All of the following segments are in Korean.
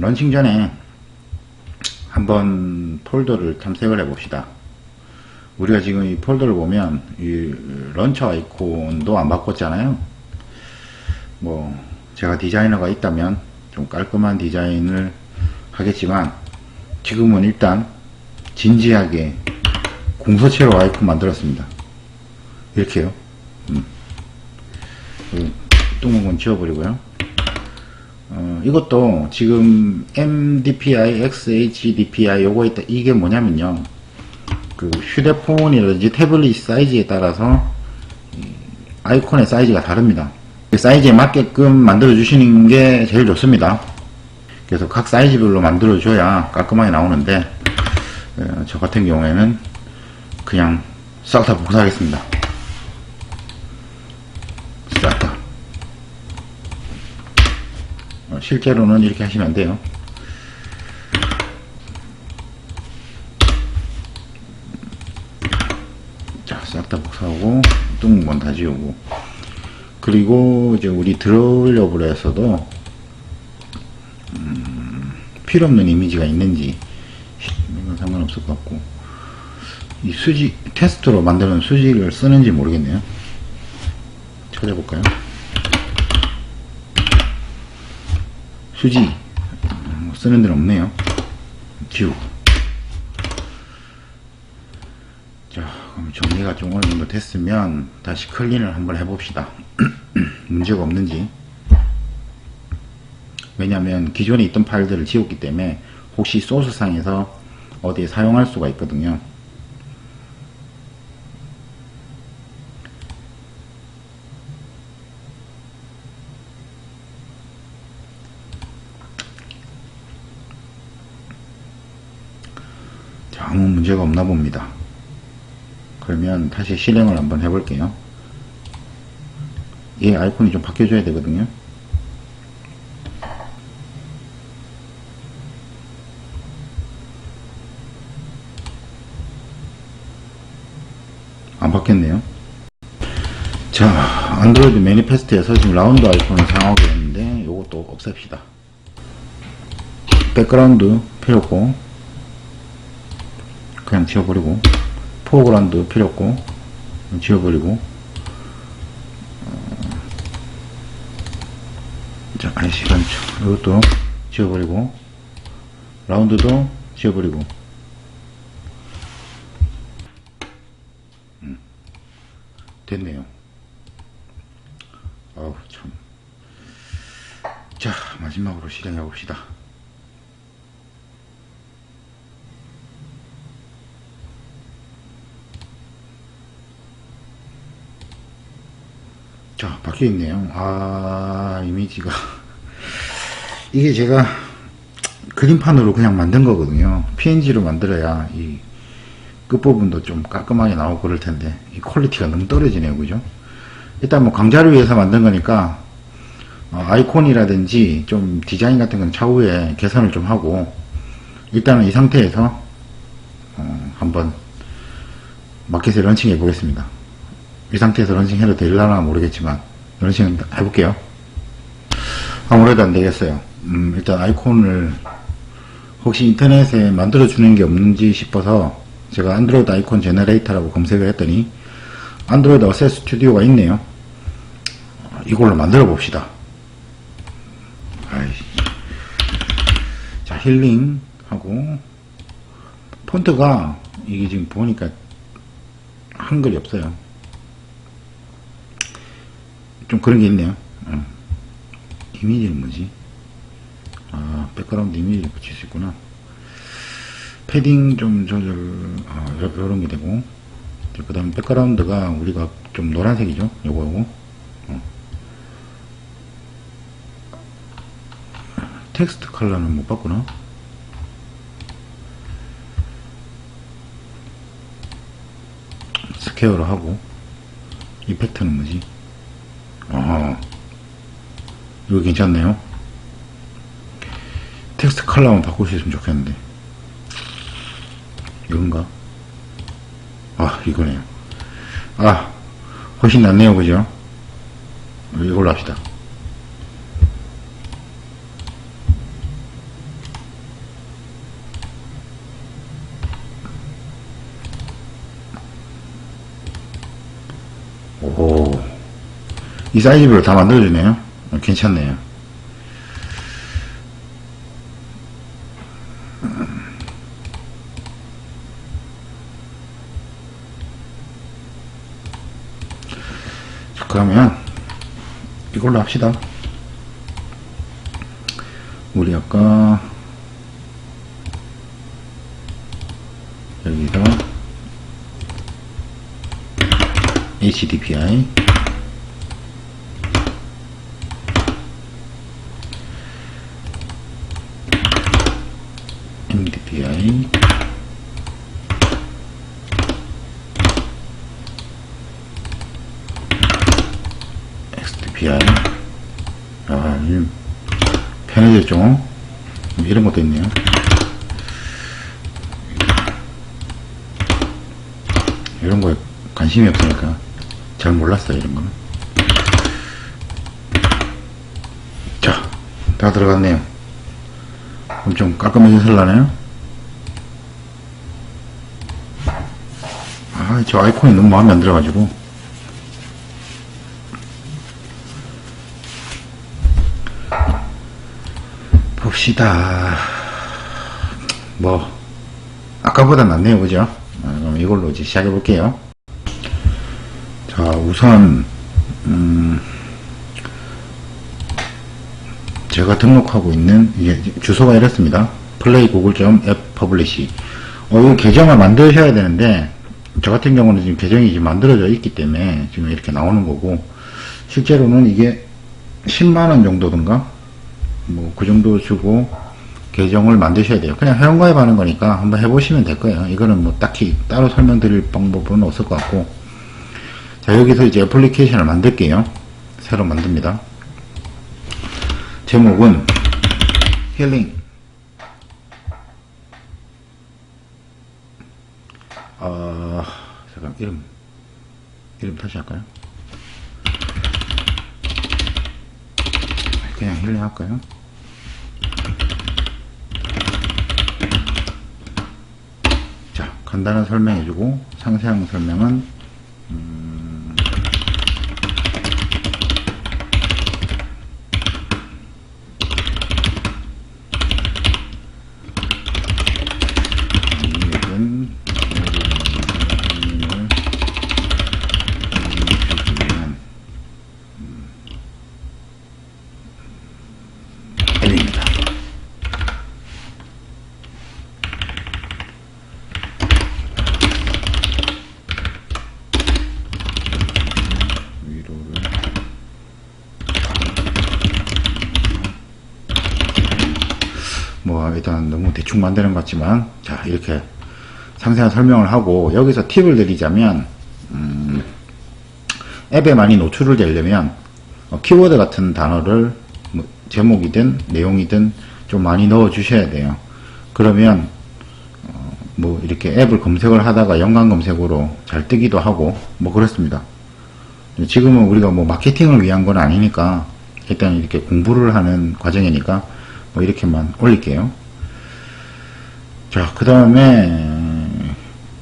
런칭 전에 한번 폴더를 탐색을 해 봅시다. 우리가 지금 이 폴더를 보면 이 런처 아이콘도 안 바꿨잖아요. 뭐 제가 디자이너가 있다면 좀 깔끔한 디자인을 하겠지만 지금은 일단 진지하게 공서체로 아이콘 만들었습니다. 이렇게요. 음. 뚱은 지워버리고요. 어, 이것도 지금 MDPI, XHDPI 요거 있다. 이게 뭐냐면요. 그 휴대폰이라든지 태블릿 사이즈에 따라서 아이콘의 사이즈가 다릅니다. 그 사이즈에 맞게끔 만들어 주시는 게 제일 좋습니다. 그래서 각 사이즈별로 만들어 줘야 깔끔하게 나오는데 어, 저 같은 경우에는 그냥 싹 다 복사하겠습니다. 싹 다. 어, 실제로는 이렇게 하시면 안 돼요. 자, 싹 다 복사하고 뚱건 다 지우고 그리고 이제 우리 드로울러블에서도 음, 필요 없는 이미지가 있는지 이건 상관없을 것 같고 이 수직 테스트로 만드는 수직을 쓰는지 모르겠네요. 찾아볼까요? 수직 음, 쓰는 데는 없네요. 지우고 자 그럼 정리가 좀 어느 정도 됐으면 다시 클린을 한번 해봅시다. 문제가 없는지 왜냐하면 기존에 있던 파일들을 지웠기 때문에 혹시 소스상에서 어디에 사용할 수가 있거든요. 자, 아무 문제가 없나 봅니다. 그러면 다시 실행을 한번 해볼게요. 얘 아이콘이 좀 바뀌어줘야 되거든요. 안 바뀌었네요. 자, 안드로이드 매니페스트에서 지금 라운드 아이콘을 사용하고 있는데 이것도 없앱시다. 백그라운드 필요 없고 그냥 지워버리고 포그라운드 필요 없고 지워버리고. 어, 자 아이시간 이것도 지워버리고 라운드도 지워버리고. 음, 됐네요. 아우 참 자 마지막으로 실행해 봅시다 자, 바뀌어 있네요. 아, 이미지가. 이게 제가 그림판으로 그냥 만든 거거든요. PNG로 만들어야 이 끝부분도 좀 깔끔하게 나오고 그럴 텐데, 이 퀄리티가 너무 떨어지네요. 그죠? 일단 뭐 강좌를 위해서 만든 거니까, 어, 아이콘이라든지 좀 디자인 같은 건 차후에 개선을 좀 하고, 일단은 이 상태에서, 어, 한번 마켓에 런칭해 보겠습니다. 이 상태에서 런칭 해도 되려나 모르겠지만 런칭 해볼게요. 아무래도 안 되겠어요. 음, 일단 아이콘을 혹시 인터넷에 만들어 주는 게 없는지 싶어서 제가 안드로이드 아이콘 제너레이터라고 검색을 했더니 안드로이드 어셋 스튜디오가 있네요. 이걸로 만들어 봅시다. 아이. 자 힐링 하고 폰트가 이게 지금 보니까 한글이 없어요 좀 그런 게 있네요. 어. 이미지는 뭐지? 아, 백그라운드 이미지를 붙일 수 있구나. 패딩 좀 조절, 아, 요런 게 되고. 그 다음 백그라운드가 우리가 좀 노란색이죠? 요거, 요거. 어. 텍스트 컬러는 못 봤구나. 스퀘어로 하고. 이펙트는 뭐지? 아, 이거 괜찮네요. 텍스트 컬러만 바꿀 수 있으면 좋겠는데. 이건가? 아, 이거네요. 아, 훨씬 낫네요. 그죠? 이걸로 합시다. 이 사이즈별로 다 만들어주네요. 어, 괜찮네요. 자, 그러면 이걸로 합시다. 우리 아까 여기다 HDPI MDPI XDPI 아, 편해졌죠? 이런 것도 있네요. 이런 거에 관심이 없으니까 잘 몰랐어요, 이런 거는. 자, 다 들어갔네요. 그럼 좀 깔끔해졌을라나요? 아, 저 아이콘이 너무 마음에 안 들어가지고. 봅시다. 뭐, 아까보다 낫네요, 그죠? 아, 그럼 이걸로 이제 시작해 볼게요. 자, 우선, 음, 제가 등록하고 있는, 이게 주소가 이렇습니다. 구글.앱 퍼블리시. 어, 이 계정을 만드셔야 되는데, 저 같은 경우는 지금 계정이 지금 만들어져 있기 때문에 지금 이렇게 나오는 거고, 실제로는 이게 10만원 정도든가, 뭐 그 정도 주고 계정을 만드셔야 돼요. 그냥 회원가입하는 거니까 한번 해보시면 될 거예요. 이거는 뭐 딱히 따로 설명드릴 방법은 없을 것 같고 자 여기서 이제 애플리케이션을 만들게요. 새로 만듭니다. 제목은 힐링 어, 잠깐 이름 이름 다시 할까요? 그냥 힐링 할까요? 자, 간단한 설명해주고 상세한 설명은 음, 이익은 이익을 주시면 앱입니다. 위로를 뭐 일단 너무 대충 만드는 것 같지만 자 이렇게 상세한 설명을 하고 여기서 팁을 드리자면 음, 앱에 많이 노출을 되려면 어, 키워드 같은 단어를 뭐 제목이든 내용이든 좀 많이 넣어 주셔야 돼요. 그러면 어, 뭐 이렇게 앱을 검색을 하다가 연관 검색으로 잘 뜨기도 하고 뭐 그렇습니다. 지금은 우리가 뭐 마케팅을 위한 건 아니니까 일단 이렇게 공부를 하는 과정이니까 뭐 이렇게만 올릴게요. 자 그 다음에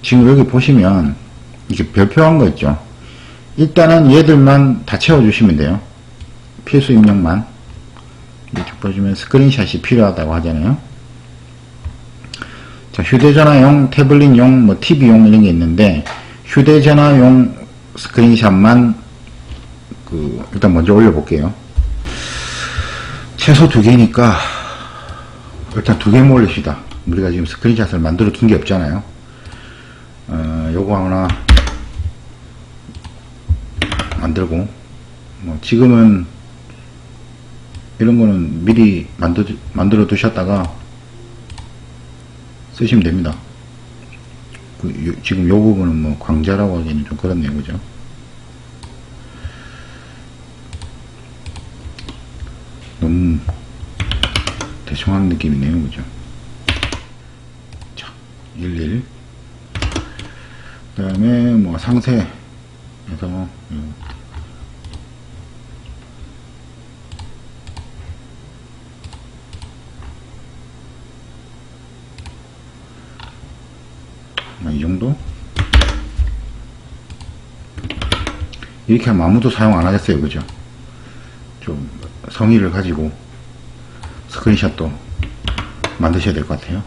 지금 여기 보시면 이렇게 별표한 거 있죠? 일단은 얘들만 다 채워주시면 돼요. 필수 입력만. 이쪽 보시면 스크린샷이 필요하다고 하잖아요. 자 휴대전화용 태블릿용 뭐 TV용 이런 게 있는데 휴대전화용 스크린샷만 그 일단 먼저 올려볼게요 최소 두 개니까 일단 두 개만 올립시다. 우리가 지금 스크린샷을 만들어 둔 게 없잖아요. 어, 요거 하나 만들고. 뭐 지금은 이런 거는 미리 만들, 만들어 두셨다가 쓰시면 됩니다. 그, 요- 지금 요 부분은 뭐 광자라고 하기에는 좀 그렇네요. 그죠 너무 대충 하는 느낌이네요 그죠? 자, 11 그 다음에 뭐 상세에서 요. 뭐이 정도? 이렇게 하면 아무도 사용 안 하겠어요 그죠? 좀 성의를 가지고 스크린샷도 만드셔야 될 것 같아요.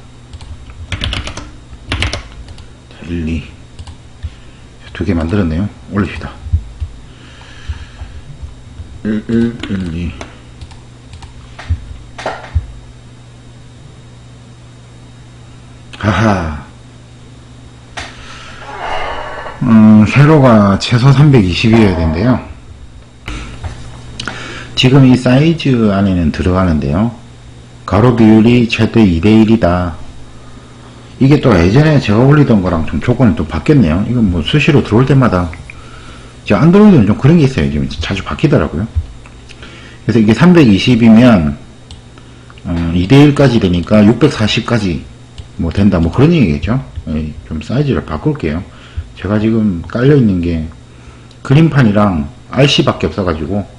자, 1, 2. 두 개 만들었네요. 올립시다. 1, 1, 1, 2. 하하. 음, 세로가 최소 320이어야 된대요. 지금 이 사이즈 안에는 들어가는데요. 가로 비율이 최대 2대 1이다. 이게 또 예전에 제가 올리던 거랑 좀 조건이 좀 바뀌었네요. 이건 뭐 수시로 들어올 때마다. 저 안드로이드는 좀 그런 게 있어요. 지금 자주 바뀌더라고요. 그래서 이게 320이면, 어, 2대 1까지 되니까 640까지 뭐 된다. 뭐 그런 얘기겠죠. 예, 좀 사이즈를 바꿀게요. 제가 지금 깔려 있는 게 그림판이랑 RC밖에 없어가지고, 어,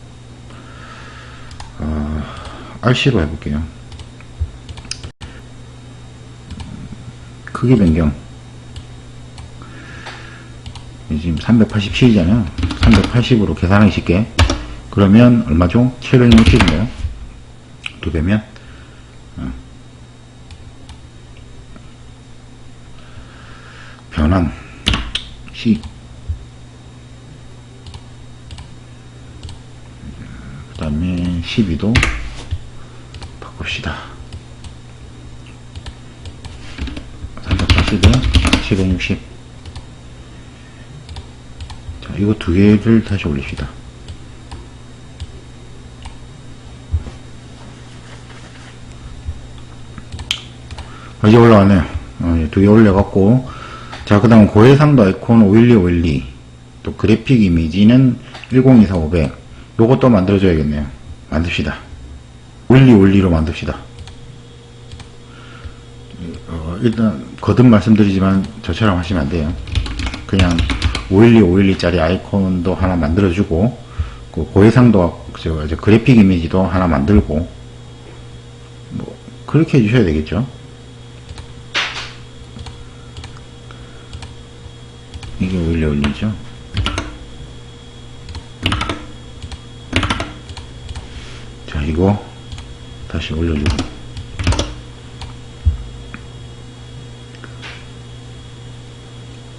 RC로 해볼게요. 크기 변경. 지금 387이잖아요. 380으로 계산하기 쉽게. 그러면 얼마죠? 760이네요. 두 배면. 어. 변환. 시. 그 다음에 12도 바꿉시다. 380에 760. 자, 이거 두 개를 다시 올립시다. 이제 올라왔네요. 어, 두개 올려갖고, 자, 그 다음 고해상도 아이콘 512, 512. 또 그래픽 이미지는 1024, 500. 요것도 만들어줘야겠네요. 만듭시다. 512, 512로 만듭시다. 어, 일단 거듭 말씀드리지만 저처럼 하시면 안 돼요. 그냥 512, 512짜리 아이콘도 하나 만들어주고 그 고해상도 저 이제 그래픽 이미지도 하나 만들고 뭐 그렇게 해주셔야 되겠죠. 이게 512, 512죠. 자 이거 다시 올려주고.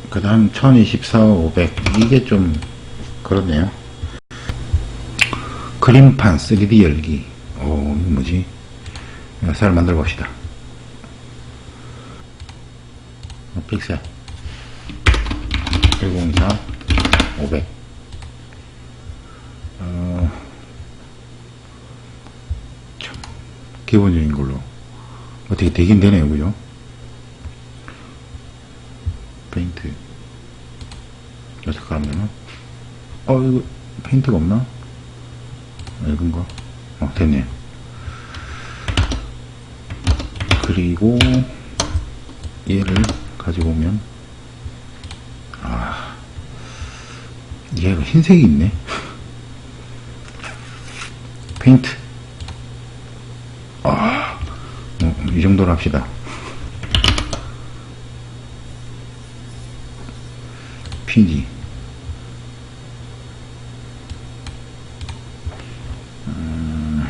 그 다음 1024, 500 이게 좀 그렇네요. 그림판 3D 열기. 오 이거 뭐지? 새로 만들어 봅시다. 어, 픽셀. 1024 500 어, 참 기본적인 걸로. 어떻게 되긴 되네요 그죠? 페인트. 여섯 가면은 어 이거 페인트가 없나? 얇은 거? 어 됐네. 그리고 얘를 가지고 오면 아 얘가 흰색이 있네? 페인트 아, 어, 이 정도로 합시다. PG 음,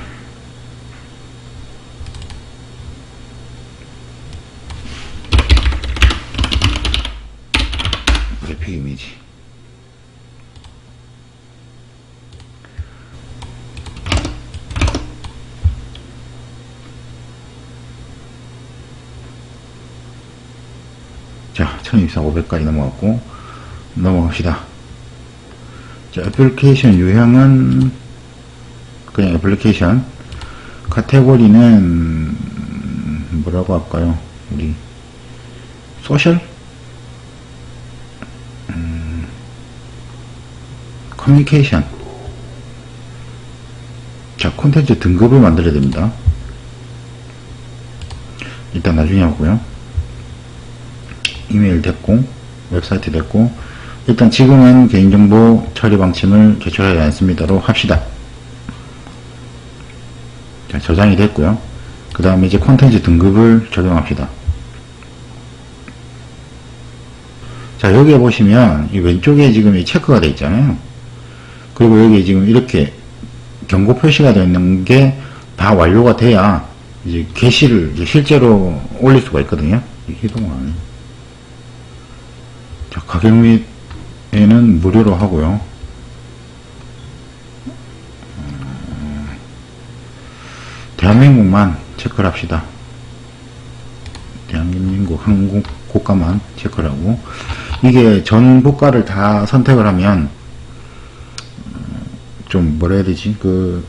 그래픽 이미지 자, 1024, 500까지 넘어갔고, 넘어갑시다. 자, 애플리케이션 유형은 그냥 애플리케이션 카테고리는 뭐라고 할까요? 우리 소셜? 음, 커뮤니케이션 자, 콘텐츠 등급을 만들어야 됩니다. 일단 나중에 하고요. 이메일 됐고 웹사이트 됐고 일단 지금은 개인정보 처리 방침을 제출하지 않습니다로 합시다. 자, 저장이 됐고요. 그 다음에 이제 콘텐츠 등급을 적용합시다. 자, 여기에 보시면 이 왼쪽에 지금 이 체크가 되어 있잖아요. 그리고 여기 지금 이렇게 경고 표시가 되어 있는 게 다 완료가 돼야 이제 게시를 이제 실제로 올릴 수가 있거든요. 이동안 자 가격 및에는 무료로 하고요. 음, 대한민국만 체크를 합시다. 대한민국 한국 고가만 체크를 하고 이게 전 국가를 다 선택을 하면 음, 좀 뭐라 해야 되지 그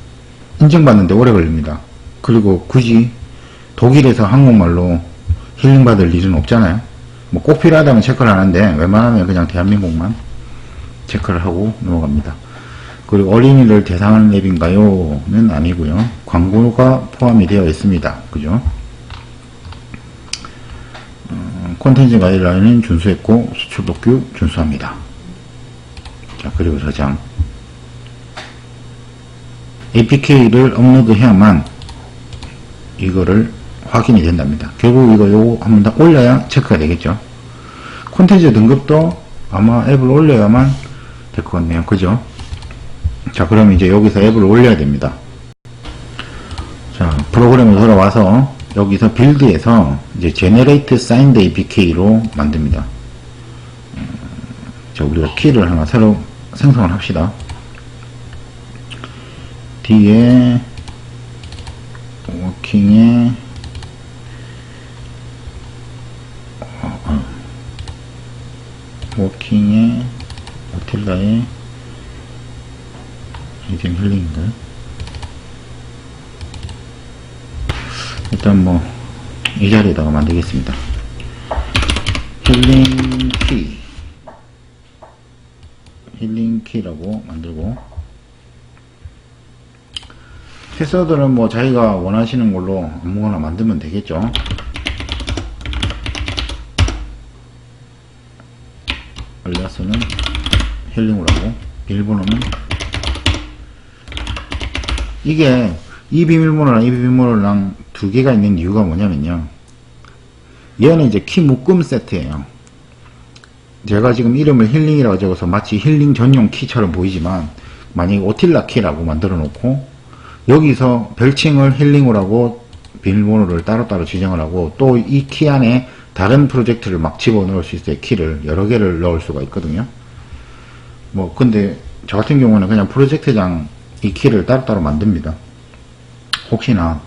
인증받는데 오래 걸립니다 그리고 굳이 독일에서 한국말로 힐링받을 일은 없잖아요 뭐 꼭 필요하다면 체크를 하는데 웬만하면 그냥 대한민국만 체크를 하고 넘어갑니다 그리고 어린이를 대상하는 앱인가요?는 아니고요 광고가 포함이 되어 있습니다 그죠 콘텐츠 가이드라인은 준수했고 수출 복규 준수합니다. 자 그리고 저장 APK를 업로드해야만 이거를 확인이 된답니다. 결국 이거 요거 한번 더 올려야 체크가 되겠죠. 콘텐츠 등급도 아마 앱을 올려야만 될 것 같네요. 그죠? 자 그럼 이제 여기서 앱을 올려야 됩니다. 자 프로그램으로 돌아와서 여기서 빌드에서 이제 generate signed apk로 만듭니다. 음, 자, 우리가 키를 하나 새로 생성을 합시다. 뒤에 워킹에 어, 어. 워킹에 오틸라에 이제 힐링인가요? 일단 뭐 이 자리에다가 만들겠습니다. 힐링 키 힐링 키라고 만들고 패스워드는 뭐 자기가 원하시는 걸로 아무거나 만들면 되겠죠. 알리아스는 힐링으로 하고 비밀번호는 이게 이 비밀번호랑 이 비밀번호랑 두 개가 있는 이유가 뭐냐면요. 얘는 이제 키 묶음 세트예요. 제가 지금 이름을 힐링이라고 적어서 마치 힐링 전용 키처럼 보이지만 만약에 오틸라 키라고 만들어 놓고 여기서 별칭을 힐링으로 하고 비밀번호를 따로따로 지정을 하고 또 이 키 안에 다른 프로젝트를 막 집어넣을 수 있어요. 키를 여러 개를 넣을 수가 있거든요. 뭐 근데 저 같은 경우는 그냥 프로젝트장 이 키를 따로따로 만듭니다. 혹시나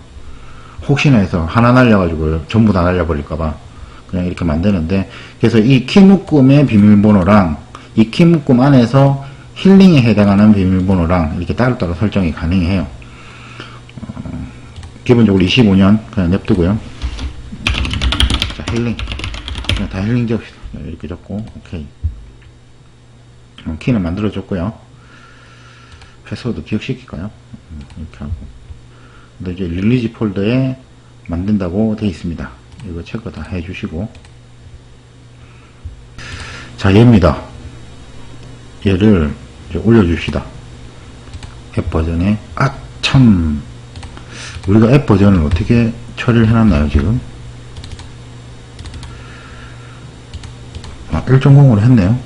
혹시나 해서 하나 날려가지고 전부 다 날려버릴까봐 그냥 이렇게 만드는데 그래서 이 키 묶음의 비밀번호랑 이 키 묶음 안에서 힐링에 해당하는 비밀번호랑 이렇게 따로따로 설정이 가능해요. 어, 기본적으로 25년 그냥 냅두고요. 자 힐링 그냥 다 힐링 적시다 이렇게 적고 오케이 어, 키는 만들어줬고요. 패스워드 기억시킬까요? 음, 이렇게 하고 근데 이제 릴리지 폴더에 만든다고 되어 있습니다. 이거 체크 다 해주시고 자 얘입니다. 얘를 이제 올려줍시다. 앱 버전에 아참 우리가 앱 버전을 어떻게 처리를 해놨나요 지금? 1.0으로 했네요.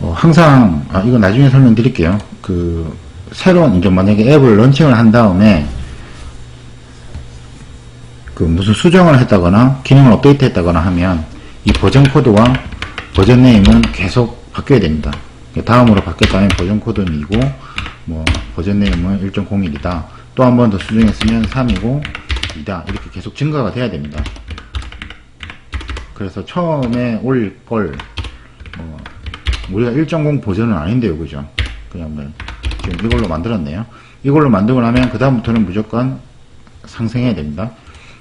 어, 항상 아 이거 나중에 설명드릴게요. 그 새로운 이제 만약에 앱을 런칭을 한 다음에 그 무슨 수정을 했다거나 기능을 업데이트 했다거나 하면 이 버전 코드와 버전 네임은 계속 바뀌어야 됩니다. 다음으로 바뀌었다면 버전 코드는 2고 뭐 버전 네임은 1.01이다. 또 한 번 더 수정했으면 3이고 2다. 이렇게 계속 증가가 돼야 됩니다. 그래서 처음에 올릴 걸뭐 우리가 1.0 버전은 아닌데요. 그죠? 그냥 뭐 지금 이걸로 만들었네요. 이걸로 만들고 나면 그 다음부터는 무조건 상승해야 됩니다.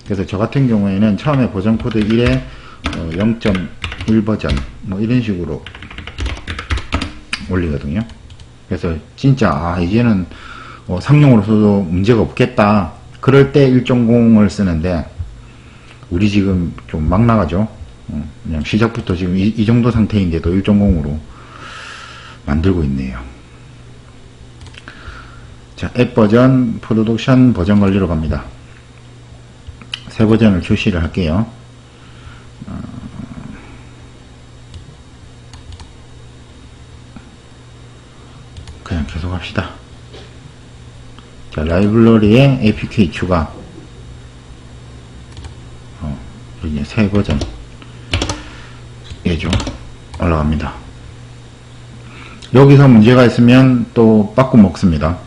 그래서 저 같은 경우에는 처음에 버전 코드 1에 어, 0.1 버전 뭐 이런 식으로 올리거든요. 그래서 진짜 아 이제는 어, 상용으로서도 문제가 없겠다. 그럴 때 1.0을 쓰는데 우리 지금 좀 막 나가죠. 어, 그냥 시작부터 지금 이, 이 정도 상태인데도 1.0으로 만들고 있네요. 자, 앱 버전, 프로덕션 버전 관리로 갑니다. 새 버전을 출시를 할게요. 어, 그냥 계속 합시다. 자, 라이브러리에 APK 추가. 어, 이제 새 버전. 예죠. 올라갑니다. 여기서 문제가 있으면 또 빠꾸 먹습니다.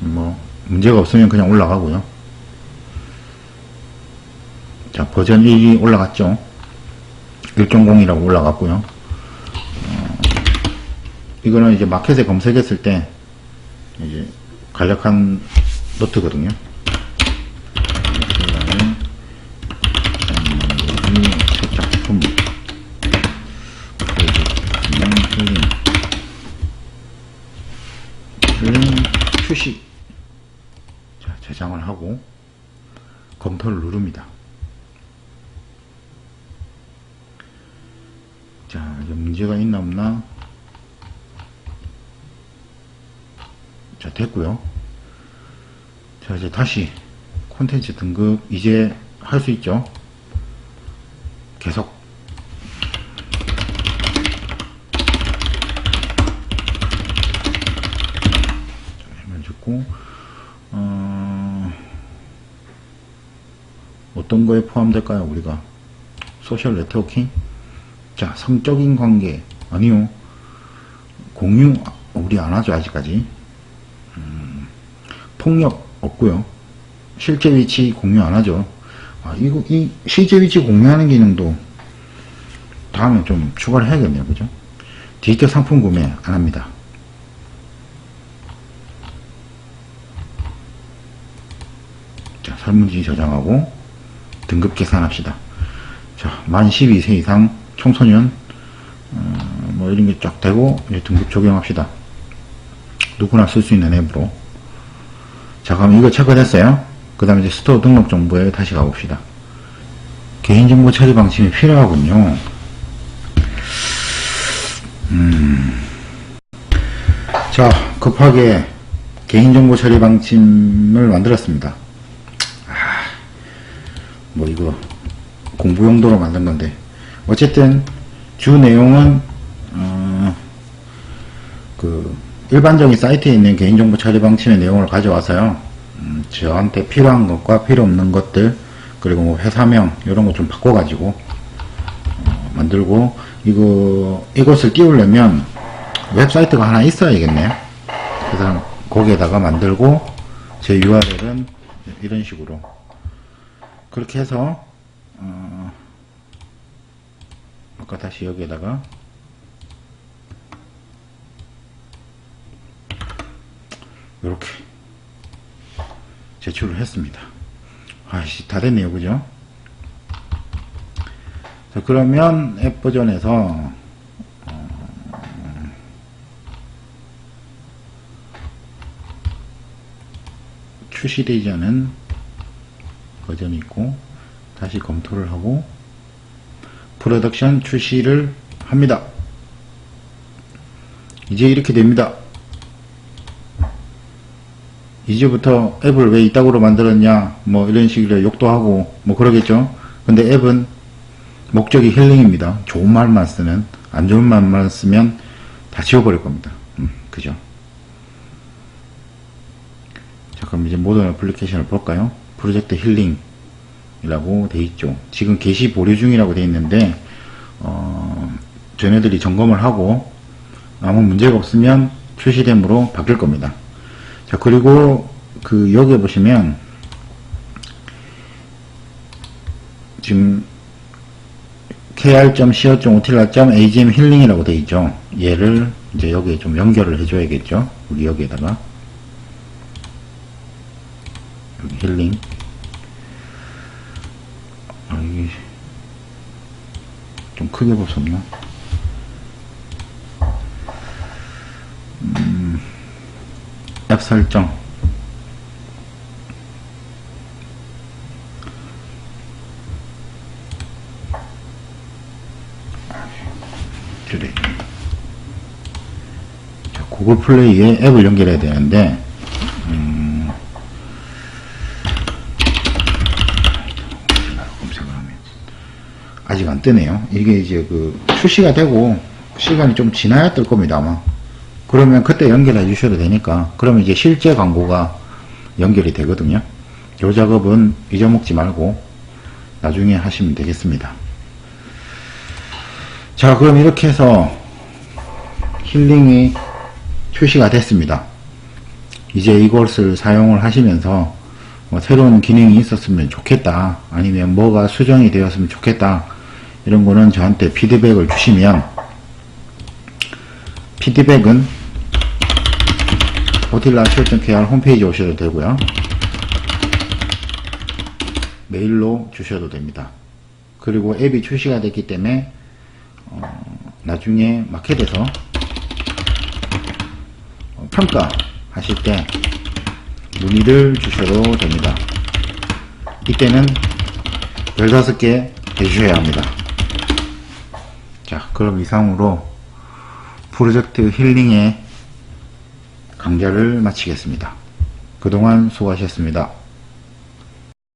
뭐, 문제가 없으면 그냥 올라가고요. 자, 버전 1이 올라갔죠. 1.0이라고 올라갔고요. 어, 이거는 이제 마켓에 검색했을 때, 이제, 간략한 노트거든요. 그다음에, 음, 첫 작품. 프로젝트, 힐링. 힐링, 휴식. 자, 저장을 하고, 검토를 누릅니다. 자, 이제 문제가 있나 없나? 자, 됐고요. 자, 이제 다시 콘텐츠 등급 이제 할 수 있죠. 계속 자, 해면 좋고 어, 어떤 거에 포함될까요, 우리가? 소셜 네트워킹? 자, 성적인 관계. 아니요. 공유, 우리 안 하죠, 아직까지. 음, 폭력 없고요 실제 위치 공유 안 하죠. 아, 이거, 이, 실제 위치 공유하는 기능도 다음에 좀 추가를 해야겠네요. 그죠? 디지털 상품 구매 안 합니다. 자, 설문지 저장하고 등급 계산합시다. 자, 만 12세 이상 청소년 어, 뭐 이런 게 쫙 되고 이제 등급 적용합시다. 누구나 쓸 수 있는 앱으로. 자, 그럼 이거 체크됐어요. 그 다음에 이제 스토어 등록 정보에 다시 가봅시다. 개인정보 처리 방침이 필요하군요. 음. 자, 급하게 개인정보 처리 방침을 만들었습니다. 아, 뭐 이거 공부 용도로 만든 건데. 어쨌든 주 내용은 어, 그 일반적인 사이트에 있는 개인정보 처리 방침의 내용을 가져와서요. 음, 저한테 필요한 것과 필요 없는 것들 그리고 뭐 회사명 이런 거 좀 바꿔가지고 어, 만들고 이거 이것을 띄우려면 웹사이트가 하나 있어야겠네요. 그래서 거기에다가 만들고 제 URL은 이런 식으로 그렇게 해서 어, 아까 다시 여기에다가 이렇게 제출을 했습니다. 아이씨 다 됐네요, 그죠? 자, 그러면 앱 버전에서 어, 출시되지 않은 버전이 있고 다시 검토를 하고 프로덕션 출시를 합니다. 이제 이렇게 됩니다. 이제부터 앱을 왜 이따구로 만들었냐, 뭐 이런 식으로 욕도 하고, 뭐 그러겠죠? 근데 앱은 목적이 힐링입니다. 좋은 말만 쓰는, 안 좋은 말만 쓰면 다 지워버릴 겁니다. 음, 그죠? 자, 그럼 이제 모든 애플리케이션을 볼까요? 프로젝트 힐링 이라고 돼 있죠. 지금 게시 보류 중이라고 돼 있는데, 어, 저네들이 점검을 하고, 아무 문제가 없으면 출시됨으로 바뀔 겁니다. 자, 그리고 그 여기 보시면 지금 kr.co.utila.agm 힐링이라고 되어 있죠. 얘를 이제 여기에 좀 연결을 해줘야겠죠. 우리 여기에다가 여기 힐링 아, 이게 좀 크게 없나? 앱 설정 구글 플레이에 앱을 연결해야 되는데 음, 아직 안 뜨네요. 이게 이제 그 출시가 되고 시간이 좀 지나야 뜰 겁니다 아마. 그러면 그때 연결해 주셔도 되니까 그러면 이제 실제 광고가 연결이 되거든요. 요 작업은 잊어먹지 말고 나중에 하시면 되겠습니다. 자, 그럼 이렇게 해서 힐링이 표시가 됐습니다. 이제 이것을 사용을 하시면서 뭐 새로운 기능이 있었으면 좋겠다. 아니면 뭐가 수정이 되었으면 좋겠다. 이런 거는 저한테 피드백을 주시면 피드백은 오틸라 실전.kr 홈페이지 오셔도 되고요. 메일로 주셔도 됩니다. 그리고 앱이 출시가 됐기 때문에 어, 나중에 마켓에서 어, 평가하실 때 문의를 주셔도 됩니다. 이때는 15개 해주셔야 합니다. 자, 그럼 이상으로 프로젝트 힐링의 강좌를 마치겠습니다. 그동안 수고하셨습니다.